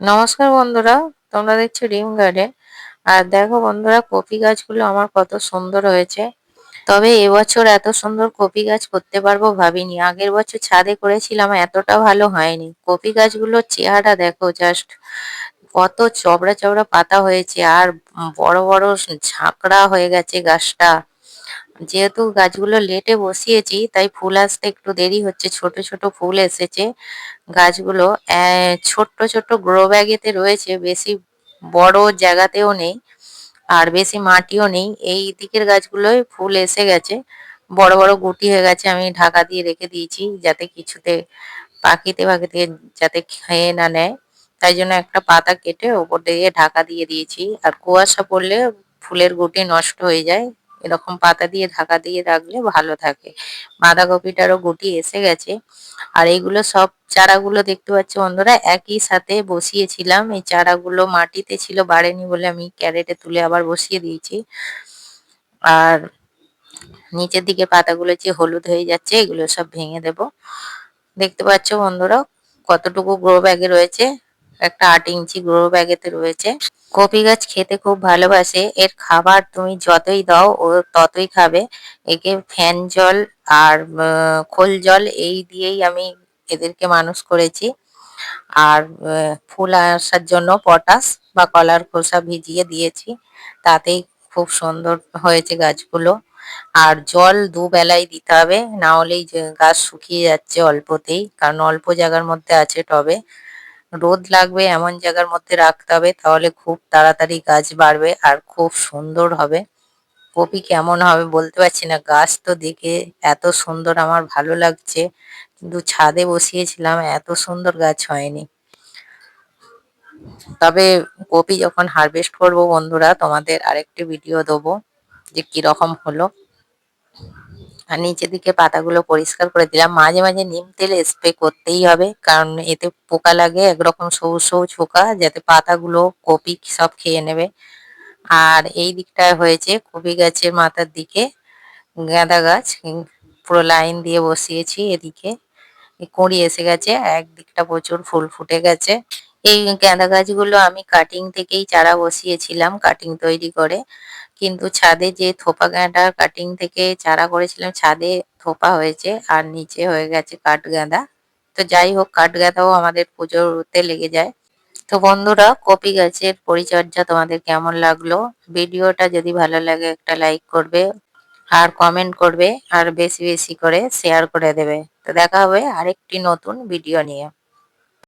নমস্কার বন্ধুরা, তোমরা দেখছ রিম গার্ডেন। আর দেখো বন্ধুরা, কপি গাছগুলো আমার কত সুন্দর হয়েছে। তবে এবছর এত সুন্দর কপি গাছ করতে পারব ভাবিনি। আগের বছর ছাদে করেছিলাম, এতটা ভালো হয়নি। কপি গাছগুলোর চেহারা দেখো জাস্ট কত চবড়া চবড়া পাতা হয়েছে। আর বড় বড় ঝাঁকড়া হয়ে গেছে গাছটা। যেহেতু গাছগুলো লেটে বসিয়েছি, তাই ফুল আসতে একটু দেরি হচ্ছে। ছোট ছোট ফুল এসেছে। গাছগুলো ছোট্ট ছোট্ট গ্রো ব্যাগেতে রয়েছে। বেশি বড় জায়গাতেও নেই আর বেশি মাটিও নেই। এই দিকের গাছগুলোয় ফুল এসে গেছে। বড় বড় গুটি হয়ে গেছে, আমি ঢাকা দিয়ে রেখে দিয়েছি যাতে কিছুতে পাখিতে পাখিতে যাতে খেয়ে না নেয়। তাই জন্য একটা পাতা কেটে ওপর দিয়ে ঢাকা দিয়ে দিয়েছি। আর কুয়াশা পড়লে ফুলের গুটি নষ্ট হয়ে যায়। এরকম পাতা দিয়ে, ঢাকা দিয়ে রাখলে ভালো থাকে। বাঁধাকপিটারও গুটি এসে গেছে। আর এইগুলো সব চারাগুলো দেখতে পাচ্ছ বন্ধুরা, একই সাথে বসিয়েছিলাম। এই চারাগুলো মাটিতে ছিল, বাড়েনি বলে আমি ক্যারেটে তুলে আবার বসিয়ে দিয়েছি। আর নিচের দিকে পাতাগুলো যে হলুদ হয়ে যাচ্ছে, এগুলো সব ভেঙে দেব। দেখতে পাচ্ছ বন্ধুরা, কতটুকু গ্রো ব্যাগে রয়েছে। একটা আট ইঞ্চি গ্রো ব্যাগেতে রয়েছে। কপি গাছ খেতে খুব ভালোবাসে। এর খাবার তুমি যতই দাও, ও ততই খাবে। একে ফ্যান জল আর খোল জল এই দিয়েই আমি এদেরকে মানুষ করেছি। আর ফুল আসার জন্য পটাশ বা কলার খোসা ভিজিয়ে দিয়েছি। তাতেই খুব সুন্দর হয়েছে গাছগুলো। আর জল দুবেলাই দিতে হবে, না হলেই গাছ শুকিয়ে যাচ্ছে অল্পতেই, কারণ অল্প জায়গার মধ্যে আছে টবে। রোদ লাগবে, এমন জায়গার মধ্যে রাখতে হবে, তাহলে খুব তাড়াতাড়ি গাছ বাড়বে আর খুব সুন্দর হবে। কপি কেমন হবে বলতে পারছি না, গাছ তো দেখে এত সুন্দর আমার ভালো লাগছে, কিন্তু ছাদে বসিয়েছিলাম, এত সুন্দর গাছ হয়নি। তবে কপি যখন হারভেস্ট করব বন্ধুরা, তোমাদের আরেকটি ভিডিও দেবো যে কীরকম হলো। আর নিচের দিকে পাতাগুলো পরিষ্কার করে দিলাম। মাঝে মাঝে নিম তেল স্প্রে করতেই হবে, কারণ এতে পোকা লাগে, একরকম সবুজ সবুজ পোকা, যাতে পাতাগুলো কপি সব খেয়ে নেবে। আর এই দিকটায় হয়েছে কপি গাছের মাথার দিকে গাঁদা গাছ, পুরো লাইন দিয়ে বসিয়েছি এদিকে। কুঁড়ি এসে গেছে, একদিকটা প্রচুর ফুল ফুটে গেছে। এই গাঁদা গাছগুলো আমি কাটিং থেকেই চারা বসিয়েছিলাম কাটিং তৈরি করে। কিন্তু ছাদে যে থোপা গাঁদা কাটিং থেকে চারা করেছিলাম, ছাদে থোপা হয়েছে আর নিচে হয়ে গেছে কাঠ গাঁদা। তো যাই হোক, কাঠ গাঁদাও আমাদের পুজোতে লেগে যায়। তো বন্ধুরা, কপি গাছের পরিচর্যা তোমাদের কেমন লাগল? ভিডিওটা যদি ভালো লাগে, একটা লাইক করবে আর কমেন্ট করবে আর বেশি বেশি করে শেয়ার করে দেবে। তো দেখা হবে আরেকটি নতুন ভিডিও নিয়ে।